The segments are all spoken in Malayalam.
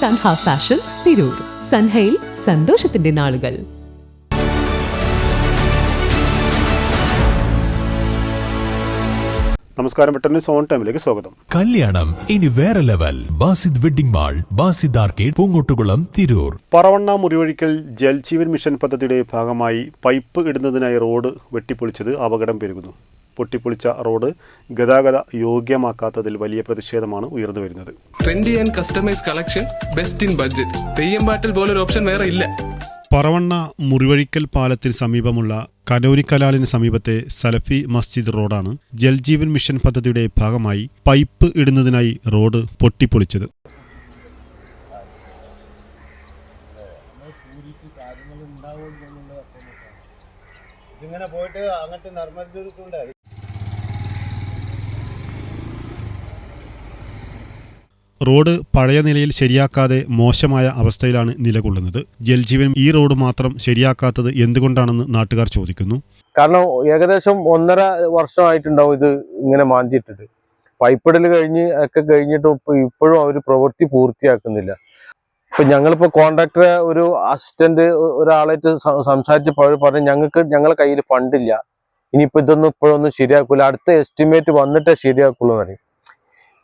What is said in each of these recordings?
സൻഹ ഫാഷൻസ് തിരൂർ. സൻഹയിൽ സന്തോഷത്തിന്റെ നാളുകൾ. നമസ്കാരം പെട്ടെന്ന് സോൺ ടൈമിലേക്ക് സ്വാഗതം. കല്യാണം ഇനി വേറെ level. Basid wedding mall Basid arcade Poongottukulam Tirur. Paravanna Murivazhikkal Jal Jeevan mission പദ്ധതിയുടെ ഭാഗമായി പൈപ്പ് ഇടുന്നതിനായി റോഡ് വെട്ടിപ്പൊളിച്ചത് അപകടം പെരുകുന്നു. പൊട്ടിപ്പൊളിച്ച റോഡ് ഗതാഗത യോഗ്യമാക്കാത്തതിൽ വലിയ പ്രതിഷേധമാണ് ഉയർന്നു വരുന്നത്. Trendy and customise collection best in budget പോലൊരു ഓപ്ഷൻ വേറെ ഇല്ല. പറവണ്ണ മുറിവഴിക്കൽ പാലത്തിന് സമീപമുള്ള കനോരിക്കലാലിന് സമീപത്തെ സലഫി മസ്ജിദ് റോഡാണ് ജൽജീവൻ മിഷൻ പദ്ധതിയുടെ ഭാഗമായി പൈപ്പ് ഇടുന്നതിനായി റോഡ് പൊട്ടിപ്പൊളിച്ചത്. ഇങ്ങനെ പോയിട്ട് അങ്ങോട്ട് നിർമ്മതിട്ടുണ്ട് റോഡ് പഴയ നിലയിൽ ശരിയാക്കാതെ മോശമായ അവസ്ഥയിലാണ് നിലകൊള്ളുന്നത്. ജൽജീവൻ ഈ റോഡ് മാത്രം ശരിയാക്കാത്തത് എന്തുകൊണ്ടാണെന്ന് നാട്ടുകാർ ചോദിക്കുന്നു. കാരണം ഏകദേശം ഒന്നര വർഷമായിട്ടുണ്ടാവും ഇത് ഇങ്ങനെ മാന്തിയിട്ടിട്ട്. പൈപ്പിടൽ കഴിഞ്ഞ് ഒക്കെ കഴിഞ്ഞിട്ടും ഇപ്പൊ ഇപ്പോഴും അവർ പ്രവൃത്തി പൂർത്തിയാക്കുന്നില്ല. ഇപ്പൊ ഞങ്ങളിപ്പോ കോൺട്രാക്ടറെ ഒരു അസിസ്റ്റന്റ് ഒരാളായിട്ട് സംസാരിച്ചപ്പോൾ പറഞ്ഞു ഞങ്ങൾക്ക് ഞങ്ങളെ കയ്യിൽ ഫണ്ടില്ല. ഇനിയിപ്പോ ഇതൊന്നും ഇപ്പോഴൊന്നും ശരിയാക്കൂല. അടുത്ത എസ്റ്റിമേറ്റ് വന്നിട്ടേ ശരിയാക്കുള്ളൂ എന്ന് പറയും.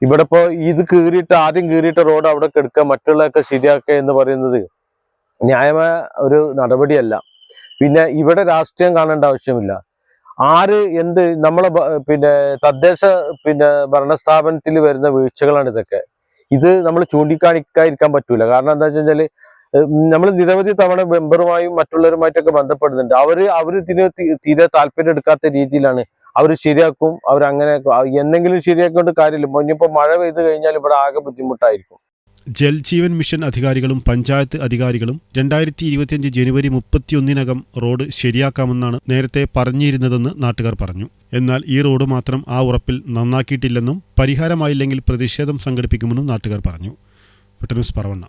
ഇവിടെ ഇപ്പോ ഇത് കീറിയിട്ട് ആദ്യം കീറിയിട്ട റോഡ് അവിടെ കെടുക്കുക മറ്റുള്ളതൊക്കെ ശരിയാക്കുക എന്ന് പറയുന്നത് ന്യായമായ ഒരു നടപടിയല്ല. പിന്നെ ഇവിടെ രാഷ്ട്രീയം കാണേണ്ട ആവശ്യമില്ല. ആര് എന്ത് നമ്മളെ പിന്നെ തദ്ദേശ പിന്നെ ഭരണസ്ഥാപനത്തിൽ വരുന്ന വീഴ്ചകളാണ് ഇതൊക്കെ. ഇത് നമ്മൾ ചൂണ്ടിക്കാണിക്കാതിരിക്കാൻ പറ്റൂല. കാരണം എന്താ വെച്ച് നമ്മൾ നിരവധി തവണ മെമ്പറുമായും മറ്റുള്ളവരുമായിട്ടൊക്കെ ബന്ധപ്പെടുന്നുണ്ട്. അവർ അവർ ഇതിന് തീരെ താല്പര്യം എടുക്കാത്ത രീതിയിലാണ് അവർ ശരിയാക്കും അവരങ്ങനെ എന്തെങ്കിലും ശരിയാക്കേണ്ട കാര്യമില്ല. ഇനിയിപ്പോൾ മഴ പെയ്ത് കഴിഞ്ഞാൽ ഇവിടെ ആകെ ബുദ്ധിമുട്ടായിരിക്കും. ജൽജീവൻ മിഷൻ അധികാരികളും പഞ്ചായത്ത് അധികാരികളും രണ്ടായിരത്തി ഇരുപത്തിയഞ്ച് ജനുവരി മുപ്പത്തിയൊന്നിനകം റോഡ് ശരിയാക്കാമെന്നാണ് നേരത്തെ പറഞ്ഞിരുന്നതെന്ന് നാട്ടുകാർ പറഞ്ഞു. എന്നാൽ ഈ റോഡ് മാത്രം ആ ഉറപ്പിൽ നന്നാക്കിയിട്ടില്ലെന്നും പരിഹാരമായില്ലെങ്കിൽ പ്രതിഷേധം സംഘടിപ്പിക്കുമെന്നും നാട്ടുകാർ പറഞ്ഞു. പെട്ടെന്ന് പറവണ്ണ.